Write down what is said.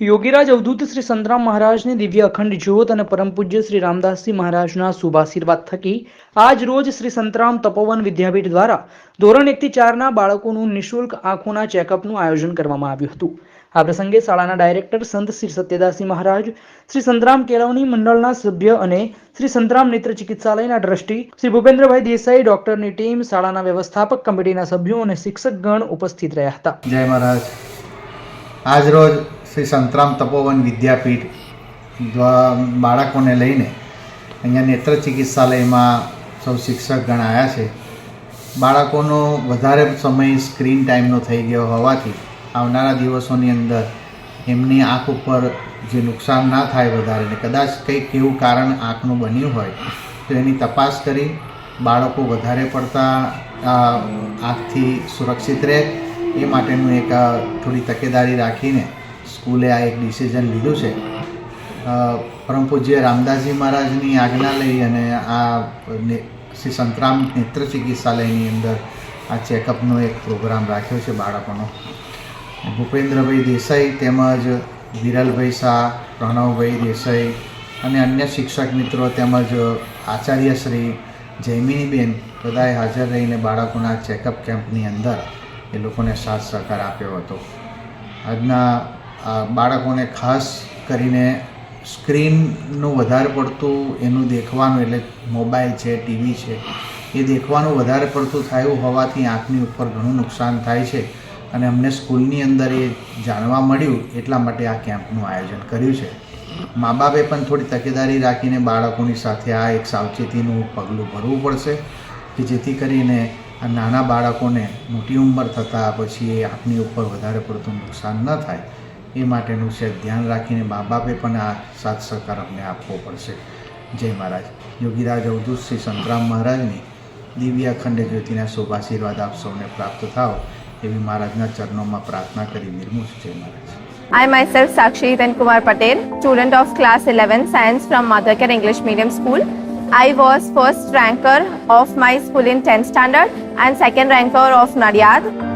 યોગીરાજ અવધૂત શ્રી સંતરામ મહારાજની દિવ્ય અખંડ જ્યોત અને પરમ પૂજ્ય શ્રી રામદાસજી મહારાજના શુભાશીર્વાદ થકી આજ રોજ શ્રી સંતરામ તપોવન વિદ્યાપીઠ દ્વારા ધોરણ એકથી ચારના બાળકોનું નિઃશુલ્ક આંખોના ચેકઅપનું આયોજન કરવામાં આવ્યું હતું. આ પ્રસંગે શાળાના ડાયરેક્ટર સંત શ્રી સત્યદાસજી મહારાજ, શ્રી સંતરામ કેળવણી મંડળના સભ્ય અને શ્રી સંતરામ નેત્ર ચિકિત્સાલયના દ્રષ્ટિ શ્રી ભૂપેન્દ્રભાઈ દેસાઈ, ડોક્ટરની ટીમ, શાળાના વ્યવસ્થાપક કમિટીના સભ્યો અને શિક્ષકગણ ઉપસ્થિત રહ્યા હતા. જય મહારાજ. આજરોજ શ્રી સંતરામ તપોવન વિદ્યાપીઠ બાળકોને લઈને અહીંયા નેત્ર ચિકિત્સાલયમાં સૌ શિક્ષકગણ આવ્યા છે. બાળકોનો વધારે સમય સ્ક્રીન ટાઈમનો થઈ ગયો હોવાથી આવનારા દિવસોની અંદર એમની આંખ ઉપર જે નુકસાન ના થાય વધારે ને કદાચ કંઈક એવું કારણ આંખનું બન્યું હોય તો એની તપાસ કરી બાળકો વધારે પડતા આંખથી સુરક્ષિત રહે એ માટેનું એક થોડી તકેદારી રાખીને સ્કૂલે આ એક ડિસિઝન લીધું છે. પરંતુ પૂજ્ય રામદાસજી મહારાજની આજ્ઞા લઈ અને આ શ્રી સંતરામ નેત્ર ચિકિત્સાલયની અંદર આ ચેકઅપનો એક પ્રોગ્રામ રાખ્યો છે બાળકોનો. ભૂપેન્દ્રભાઈ દેસાઈ તેમજ વિરલભાઈ શાહ, પ્રણવભાઈ દેસાઈ અને અન્ય શિક્ષક મિત્રો તેમજ આચાર્ય શ્રી જયમિનીબેન બધાએ હાજર રહીને બાળકોના ચેકઅપ કેમ્પની અંદર એ લોકોને સાથ સહકાર આપ્યો હતો. આજના બાળકોને ખાસ કરીને સ્ક્રીનનું વધારે પડતું એનું દેખવાનું, એટલે મોબાઈલ છે, ટીવી છે, એ દેખવાનું વધારે પડતું થયું હોવાથી આંખની ઉપર ઘણું નુકસાન થાય છે. અને અમને સ્કૂલની અંદર એ જાણવા મળ્યું એટલા માટે આ કેમ્પનું આયોજન કર્યું છે. મા બાપે પણ થોડી તકેદારી રાખીને બાળકોની સાથે આ એક સાવચેતીનું પગલું ભરવું પડશે, કે જેથી કરીને આ નાના બાળકોને મોટી ઉંમર થતાં પછી એ આંખની ઉપર વધારે પડતું નુકસાન ન થાય. એ માટેનું છે ધ્યાન રાખીને મા બાપે પણ આ સાથ સહકાર અમને આપવો પડશે જય મહારાજ યોગીરાજ અવધૂત શ્રી સંતરામ મહારાજની દિવ્ય અખંડ જ્યોતિના શુભાશીર્વાદ આપ સૌને પ્રાપ્ત થાવ એવી મહારાજના ચરણોમાં પ્રાર્થના કરી વિરમું છું જય મહારાજ I myself Sakshi Hitan Kumar Patel, student of class 11 science from Mothercare English Medium School. I was first ranker of my school in 10th standard and second ranker of Nadiad.